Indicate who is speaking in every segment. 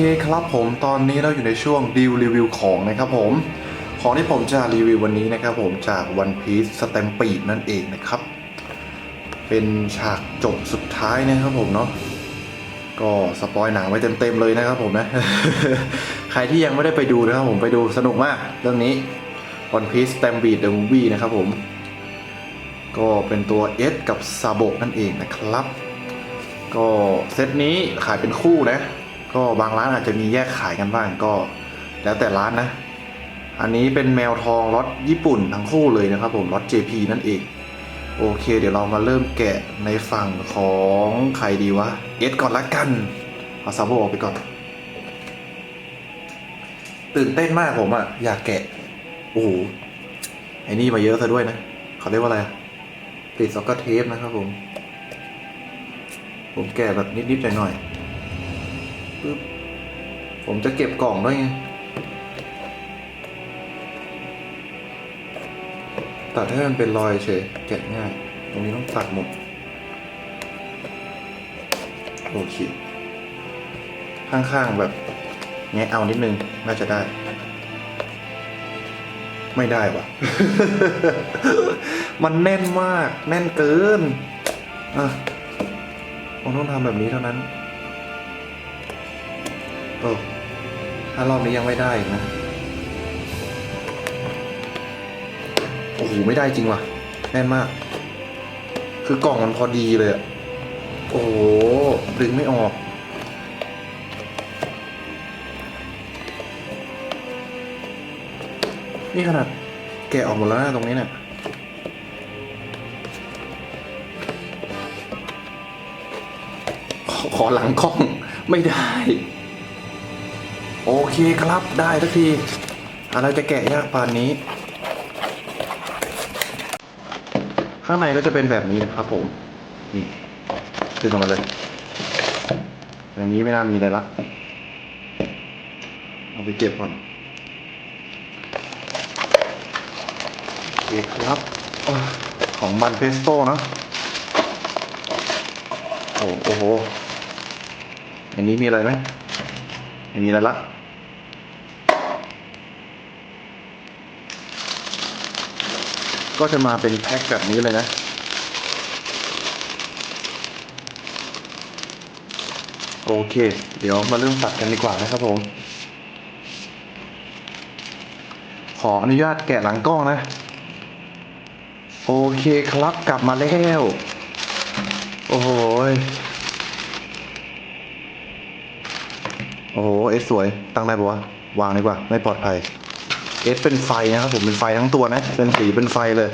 Speaker 1: เคครับผมตอนนี้เราอยู่ในช่วงดีลรีวิวของนะครับผม ของที่ผมจะรีวิววันนี้นะครับผมจาก One Piece s t a m p e d นั่นเองนะครับ เป็นฉากจบสุดท้ายนะครับผมเนาะก็สปอยหนังไว้เต็มๆเลยนะครับผมนะ ใครที่ยังไม่ได้ไปดูนะครับผมไปดูสนุกมากเรื่องนี้ One Piece Stampede The Movie นะครับผม ก็เป็นตัว S กับซาโบนั่นเองนะครับ ก็เซตนี้ขายเป็นคู่นะ ก็บางร้านอาจจะมีแยกขายกันบ้างก็แล้วแต่ร้านนะ อันนี้เป็นแมวทองรถญี่ปุ่นทั้งคู่เลยนะครับผมรถ JP นั่นเอง โอเค เดี๋ยวเรามาเริ่มแกะในฝั่งของใครดีวะเอสก่อนละกันเอาซาโบออกไปก่อน ตื่นเต้นมากผมอะอยากแกะ โอ้โหไอ้นี่มาเยอะซะด้วยนะเขาเรียกว่าอะไรอะติดซ็อกเกอร์เทปนะครับผม ผมแกะแบบนิดๆหน่อยๆ ปึ๊บผมจะเก็บกล่องด้วยไง ตัดให้มันเป็นรอยเฉยแกะง่าย ตรงนี้ต้องตัดหมด โอเค ข้างๆแบบแงะเอานิดนึง น่าจะได้ ไม่ได้วะมันแน่นมาก แน่นเกิน อะผมต้องทำแบบนี้เท่านั้น เออถ้ารอบนี้ยังไม่ได้อีกนะ โอ้โห ไม่ได้จริงว่ะ แน่นมาก คือกล่องมันพอดีเลยอะโอ้โห ดึงไม่ออกนี่ขนาดแกะออกหมดแล้วนะตรงนี้เนี่ยขอหลังกล้องไม่ได้ โอเคครับได้ทักที อะไรจะแกะยากปานนี้ ข้างในก็จะเป็นแบบนี้นะครับผม นี่ดึงออกมาเลยอย่างนี้ไม่น่ามีอะไรละเอาไปเก็บก่อนโอเคครับอของบันเพสโต้เนะโอ้โอ้โหอันนี้มีอะไรไหมไม่มีอะไรละ ก็จะมาเป็นแพ็คแบบนี้เลยนะ โอเค เดี๋ยวมาเริ่มตัดกันดีกว่านะครับผม ขออนุญาตแกะหลังกล้องนะ โอเคครับกลับมาแล้ว โอ้โหโอ้โห เอสสวย ตั้งได้ปะวะ วางดีกว่า ไม่ปลอดภัย เอสเป็นไฟนะครับผมเป็นไฟทั้งตัวนะ เป็นสีเป็นไฟเลย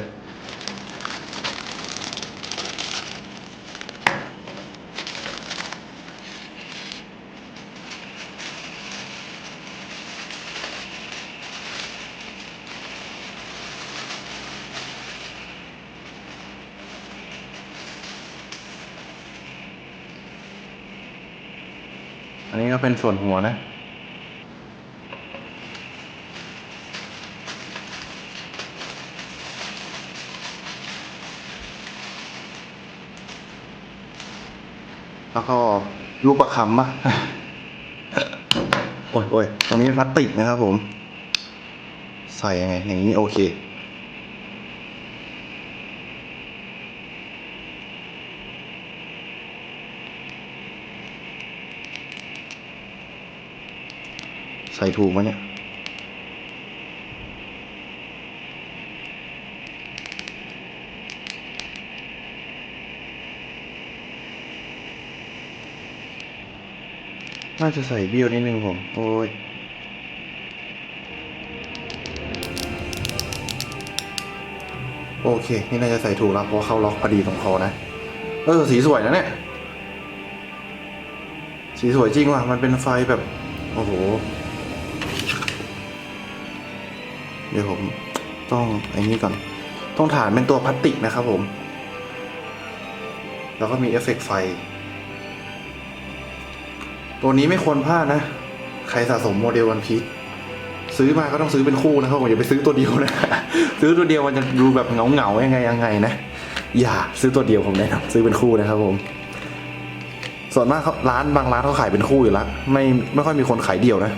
Speaker 1: อันนี้ก็เป็นส่วนหัวนะ แล้วก็ลูกประคำปะโอ้ยโอ้ยตรงนี้พลาสติกนะครับผม ใส่ยังไง อย่างนี้โอเค ใส่ถูกไหมเนี่ย น่าจะใส่เบี้ยวนิดนึงผม โอ้ยโอเค นี่น่าจะใส่ถูกแล้วเพราะเข้าล็อกพอดีตรงคอนะ เออ สีสวยนะเนี่ย สีสวยจริงว่ะ มันเป็นไฟแบบ โอ้โห เดี๋ยวผมต้องไอ้นี้ก่อน ต้องฐานเป็นตัวพลาสติกนะครับผม แล้วก็มีเอฟเฟกต์ไฟ ตัวนี้ไม่ควรพลาดนะ ใครสะสมโมเดลวันพีซื้อมาก็ต้องซื้อเป็นคู่นะครับผมอย่าไปซื้อตัวเดียวนะ ซื้อตัวเดียวมันจะดูแบบเงาเงาๆยังไงยังไงนะ อย่าซื้อตัวเดียวผมแนะนำซื้อเป็นคู่นะครับผม ส่วนมากเขาร้านบางร้านเขาขายเป็นคู่อยู่แล้วไม่ไม่ค่อยมีคนขายเดี่ยวนะ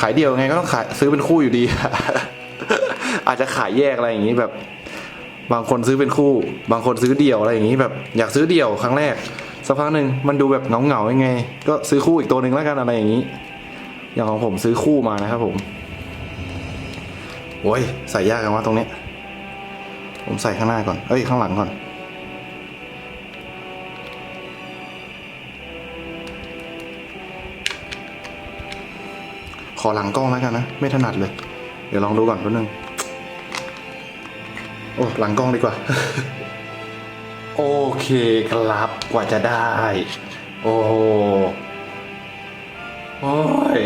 Speaker 1: ขายเดี่ยวไงก็ต้องขายซื้อเป็นคู่อยู่ดี อาจจะขายแยกอะไรอย่างนี้แบบ บางคนซื้อเป็นคู่ บางคนซื้อเดี่ยวอะไรอย่างนี้แบบ อยากซื้อเดี่ยวครั้งแรก สักพักหนึ่งมันดูแบบเหงาๆยังไง ก็ซื้อคู่อีกตัวหนึ่งแล้วกันอะไรอย่างนี้ อย่างของผมซื้อคู่มานะครับผมโอ้ยใส่ยากกันว่าตรงนี้ ผมใส่ข้างหน้าก่อน เอ้ยข้างหลังก่อน ขอหลังกล้องแล้วกันนะ ไม่ถนัดเลย เดี๋ยวลองดูก่อนแป๊บนึง โอ้หลังกล้องดีกว่า โอเคครับ กว่าจะได้ โอ้โหโอ้ย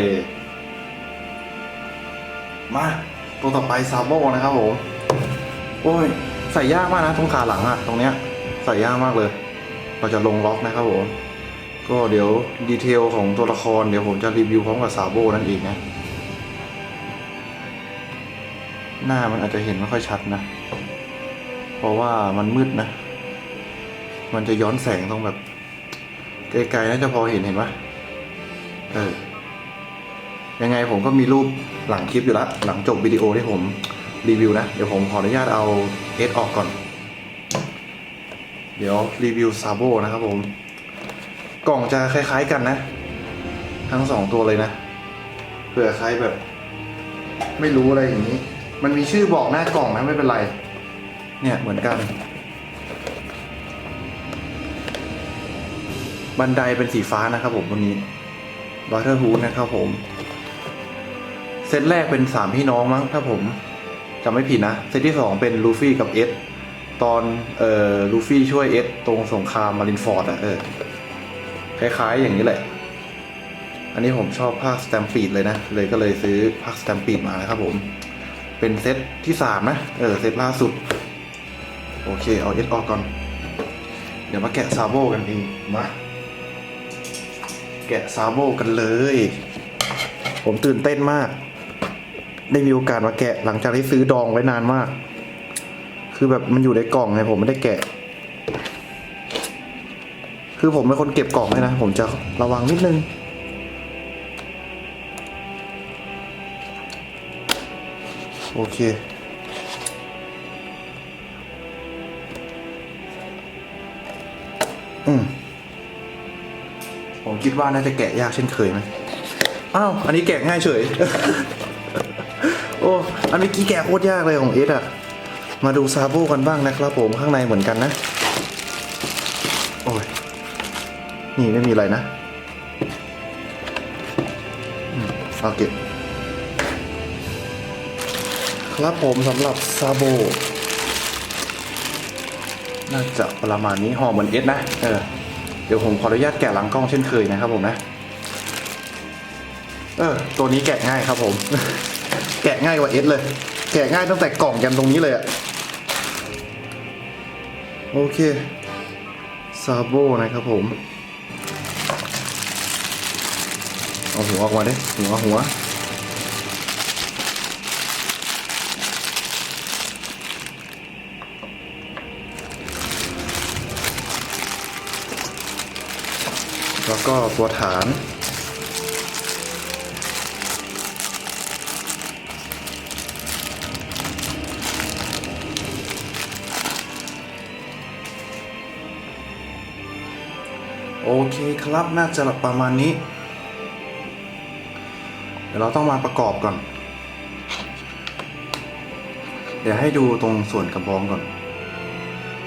Speaker 1: มาตัวต่อไปซาโบนะครับผม โอ้ย ใส่ยากมากนะตรงขาหลังอะตรงเนี้ย ใส่ยากมากเลย เราจะลงล็อกนะครับผม ก็เดี๋ยวดีเทลของตัวละครเดี๋ยวผมจะรีวิวพร้อมกับซาโบนั่นเองนะ หน้ามันอาจจะเห็นไม่ค่อยชัดนะ เพราะว่ามันมืดนะ มันจะย้อนแสงตรงแบบไกลๆน่าจะพอเห็นเห็นปะเออ ยังไงผมก็มีรูปหลังคลิปอยู่ล้วหลังจบวิดีโอที่ผมรีวิวนะ เดี๋ยวผมขออนุญาตเอาเอสออกก่อน เดี๋ยวรีวิวซาโบนะครับผม กล่องจะคล้าย ๆกันนะ ทั้งสองตัวเลยนะ เผื่อใครแบบ ไม่รู้อะไรอย่างนี้ มันมีชื่อบอกหน้ากล่องนะไม่เป็นไร เนี่ยเหมือนกัน บันไดเป็นสีฟ้านะครับผมวันนี้บัตเทอร์ฮูดนะครับผม เซตแรกเป็นสามพี่น้องมั้งถ้าผมจำไม่ผิดนะ เซตที่สองเป็นลูฟี่กับเอสตอนเอ่อลูฟี่ช่วยเอสตรงสงครามมารินฟอร์ดอะเออคล้ายๆอย่างนี้แหละ อันนี้ผมชอบภาคสแตมปีดเลยนะ เลยก็เลยซื้อภาคสแตมปีดมานะครับผม เป็นเซตที่สามนะ เออเซตล่าสุด โอเค เอาเอสออกก่อน เดี๋ยวมาแกะซาโบกันเองมา แกะซาโบกันเลย ผมตื่นเต้นมาก ได้มีโอกาสมาแกะหลังจากที่ซื้อดองไว้นานมาก คือแบบมันอยู่ในกล่องไงผมไม่ได้แกะ คือผมเป็นคนเก็บกล่องเลยนะ ผมจะระวังนิดนึงโอเค อืม ผมคิดว่าน่าจะแกะยากเช่นเคยไหมอ้าว อันนี้แกะง่ายเฉย โอ้ อันเมื่อกี้แกะโคตรยากเลยของเอสอะมาดูซาโบกันบ้างนะครับผมข้างในเหมือนกันนะ โอ้ย นี่ไม่มีอะไรนะอืมเอาเก็บครับผมสำหรับซาโบ น่าจะประมาณนี้ห่อเหมือนเอสนะ เออ เดี๋ยวผมขออนุญาตแกะหลังกล้องเช่นเคยนะครับผมนะ เออ ตัวนี้แกะง่ายครับผม แกะง่ายกว่าเอสเลย แกะง่ายตั้งแต่กล่องยันตรงนี้เลยอะโอเค ซาโบนะครับผม เอาหัวออกมาดิหัวหัว แล้วก็ตัวฐาน โอเคครับน่าจะประมาณนี้ เดี๋ยวเราต้องมาประกอบก่อน เดี๋ยวให้ดูตรงส่วนกระบองก่อน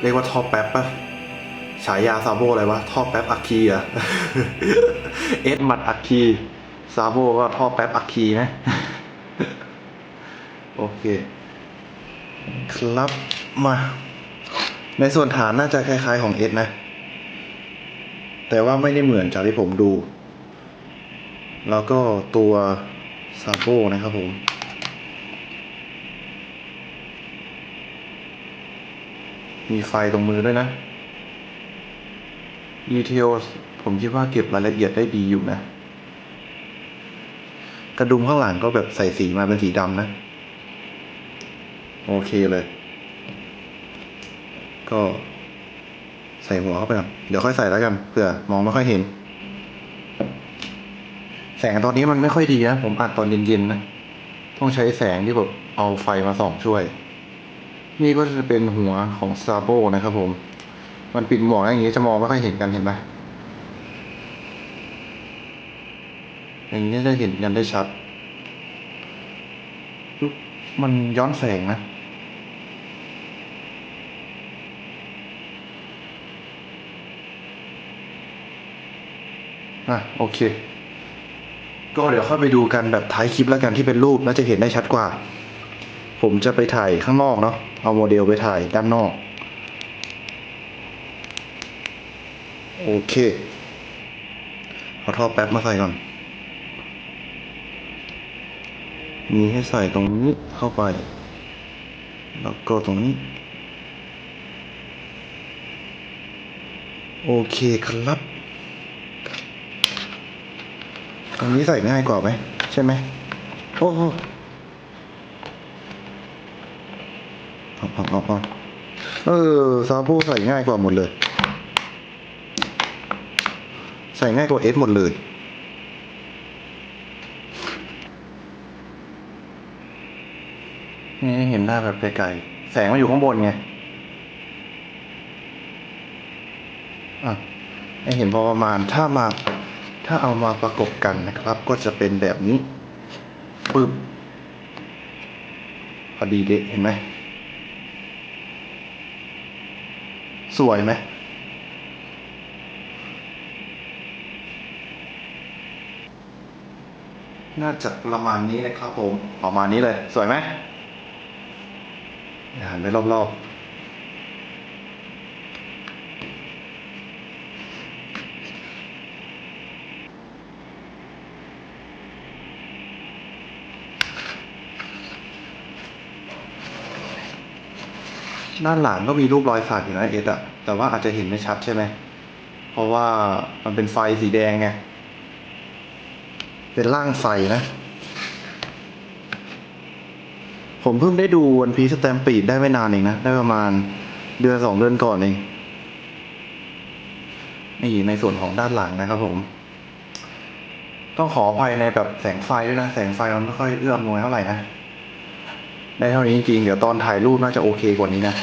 Speaker 1: เรียกว่าทอแป๊บปะ ฉายาซาโบอะไรวะ ท่อแป๊บอัคคีอะเอสหมัดอัคคีซาโบก็ท่อแป๊บอัคคีนะโอเค ครับมา ในส่วนฐานน่าจะคล้ายๆของเอสนะ แต่ว่าไม่ได้เหมือนจากที่ผมดู แล้วก็ตัวซาโบนะครับผมมีไฟตรงมือด้วยนะ ดีเทลผมคิดว่าเก็บรายละเอียดได้ดีอยู่นะ กระดุมข้างหลังก็แบบใส่สีมาเป็นสีดำนะ โอเคเลย ก็ใส่หัวเข้าไปก่อนเดี๋ยวค่อยใส่แล้วกันเผื่อมองไม่ค่อยเห็น แสงตอนนี้มันไม่ค่อยดีนะ ผมอัดตอนเย็นๆนะ ต้องใช้แสงที่แบบเอาไฟมาส่องช่วย นี่ก็จะเป็นหัวของซาโบนะครับผม มันปิดหมวกอย่างนี้จะมองไม่ค่อยเห็นกันเห็นไหมอย่างนี้จะเห็นกันได้ชัด มันย้อนแสงนะอะโอเค ก็เดี๋ยวเข้าไปดูกันแบบท้ายคลิปแล้วกันที่เป็นรูปน่าจะเห็นได้ชัดกว่า ผมจะไปถ่ายข้างนอกเนาะเอาโมเดลไปถ่ายด้านนอก โอเค เอาท่อแป๊บมาใส่ก่อน มีให้ใส่ตรงนี้เข้าไป แล้วก็ตรงนี้ โอเคครับ ตรงนี้ใส่ง่ายกว่าไหม ใช่ไหม โอ้โหเอาเอาเอาเอออซาโบใส่ง่ายกว่าหมดเลย ใส่ง่ายกว่าเอสหมดเลย นี่เห็นหน้าแบบไกลๆ แสงมันอยู่ข้างบนไง อะให้เห็นพอประมาณถ้ามา ถ้าเอามาประกบกันนะครับ ก็จะเป็นแบบนี้ปึ๊บพอดีเดะเห็นไหม สวยไหม น่าจะประมาณนี้นะครับผม ประมาณนี้เลย สวยไหมเดี๋ยวหันไปรอบๆด้านหลังก็มีรูปรอยสักอยู่นะเอสอะแต่ว่าอาจจะเห็นไม่ชัดใช่ไหม เพราะว่ามันเป็นไฟสีแดงไง เป็นร่างไฟนะ ผมเพิ่งได้ดูวันพีสแตมปีดได้ไม่นานเองนะ ได้ประมาณเดือนสองเดือนก่อนเอง นี่ในส่วนของด้านหลังนะครับผม ต้องขออภัยในแบบแสงไฟด้วยนะ แสงไฟมันไม่ค่อยเอื้อมหน่วยเท่าไหร่นะ ได้เท่านี้จริงๆ เดี๋ยวตอนถ่ายรูปน่าจะโอเคกว่านี้นะ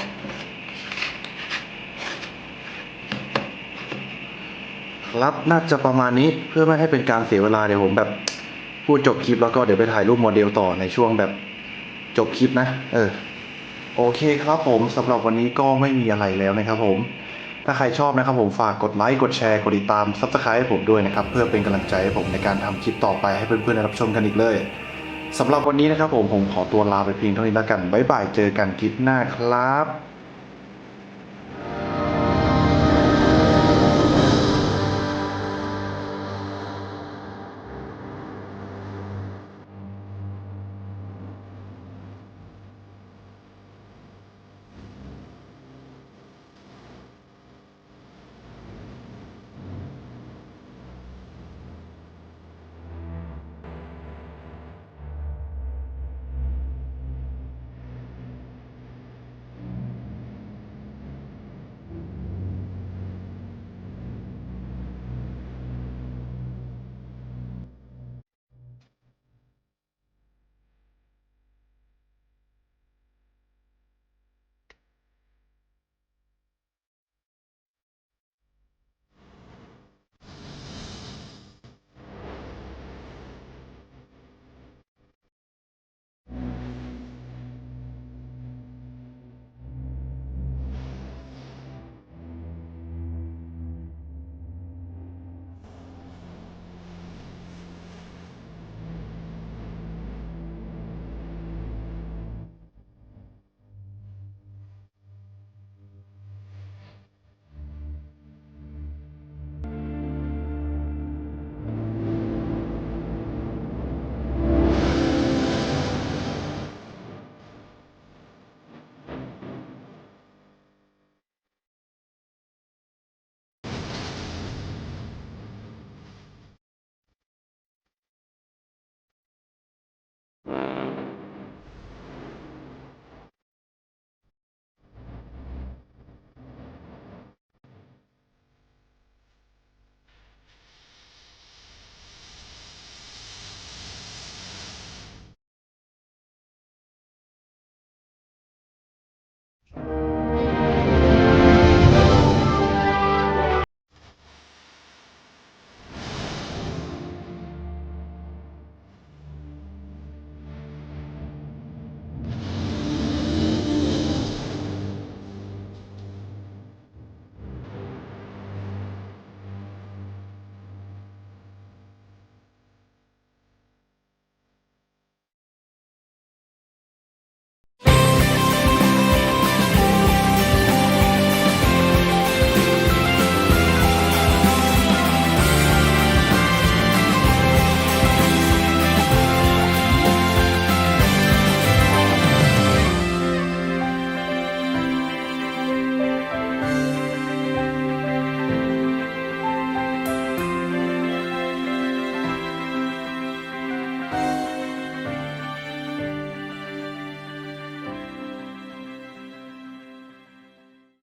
Speaker 1: ครับ น่าจะประมาณนี้เพื่อไม่ให้เป็นการเสียเวลาเดี๋ยวผมแบบพูดจบคลิปแล้วก็เดี๋ยวไปถ่ายรูปโมเดลต่อในช่วงแบบจบคลิปนะ เออ โอเคครับผมสำหรับวันนี้ก็ไม่มีอะไรแล้วนะครับผม ถ้าใครชอบนะครับผมฝากกดไลค์ กดแชร์ กดติดตาม Subscribe ให้ผมด้วยนะครับ เพื่อเป็นกำลังใจให้ผมในการทำคลิปต่อไปให้เพื่อนๆได้รับชมกันอีกเลยสำหรับวันนี้นะครับผมผมขอตัวลาไปเพียงเท่านี้แล้วกันบ๊ายบายเจอกันคลิปหน้าครับ